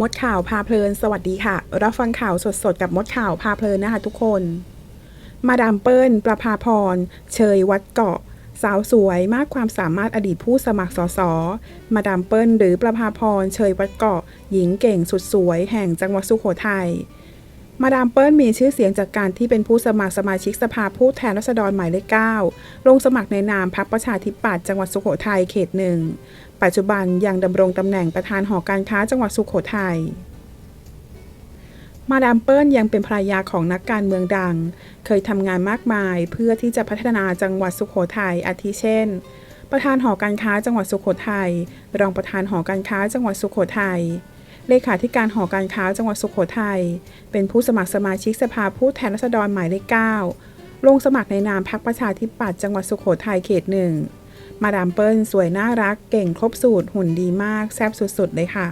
มดข่าวพาเพลิน สวัสดีค่ะ รับฟังข่าวสดๆ กับมดข่าวพาเพลินนะคะทุกคน มาดามเปิ้ล ประภาพร เชยวัดเกาะ สาวสวยมากความสามารถอดีตผู้สมัครสส มาดามเปิ้ล หรือประภาพร เชยวัดเกาะ หญิงเก่งสุดสวยแห่งจังหวัดสุโขทัย มาดามเปิ้ลมีชื่อเสียงจากการที่เป็นผู้สมัครสมาชิกสภาผู้แทนราษฎรหมายเลข 9 ลงสมัครในนามพรรคประชาธิปัตย์จังหวัดสุโขทัยเขตหนึ่ง ปัจจุบันยังดำรงตำแหน่งประธานหอการค้าจังหวัดสุโขทัย มาดามเปิ้ลยังเป็นภรรยาของนักการเมืองดัง เคยทำงานมากมายเพื่อที่จะพัฒนาจังหวัดสุโขทัยอาทิเช่น ประธานหอการค้าจังหวัดสุโขทัย รองประธานหอการค้าจังหวัดสุโขทัย เลขาธิการหอการค้าจังหวัดสุโขทัย เป็นผู้สมัครสมาชิกสภาผู้แทนราษฎรหมายเลข 9 ลงสมัครในนามพรรคประชาธิปัตย์จังหวัดสุโขทัยเขตหนึ่ง มาดามเปิ้ลสวยน่ารักเก่งครบสูตรหุ่นดีมากแซ่บสุดๆ เลยค่ะ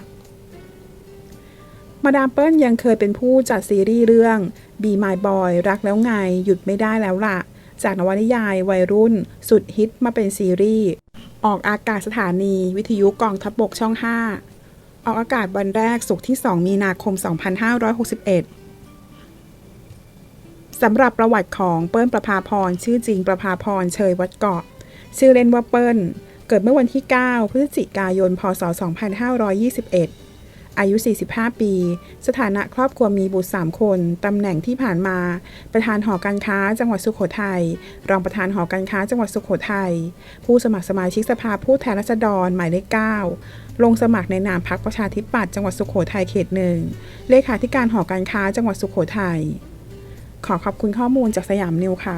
มาดามเปิ้ลยังเคยเป็นผู้จัดซีรีส์เรื่อง Be My Boy รักแล้วไงหยุดไม่ได้แล้วล่ะ จากนวนิยายวัยรุ่น สุดฮิตมาเป็นซีรีส์ออกอากาศสถานีวิทยุกองทัพบกช่อง 5 ออกอากาศวันแรกสุกร์ที่ 2 มีนาคม 2561 สำหรับประวัติของเปิ้ลประภาพร ชื่อจริงประภาพร เชยวัดเกาะ ชื่อเล่นว่าเปิ้ล เกิดเมื่อวันที่ 9 พฤศจิกายน พศ 2521 อายุ 45 ปี สถานะครอบครัวมีบุตร 3 คน ตำแหน่งที่ผ่านมา ประธานหอการค้าจังหวัดสุโขทัย รองประธานหอการค้าจังหวัดสุโขทัย ผู้สมัครสมาชิกสภาผู้แทนราษฎรหมายเลข 9 ลงสมัครในนามพรรคประชาธิปัตย์จังหวัดสุโขทัยเขตหนึ่ง เลขาธิการหอการค้าจังหวัดสุโขทัย ขอขอบคุณข้อมูลจากสยามนิวค่ะ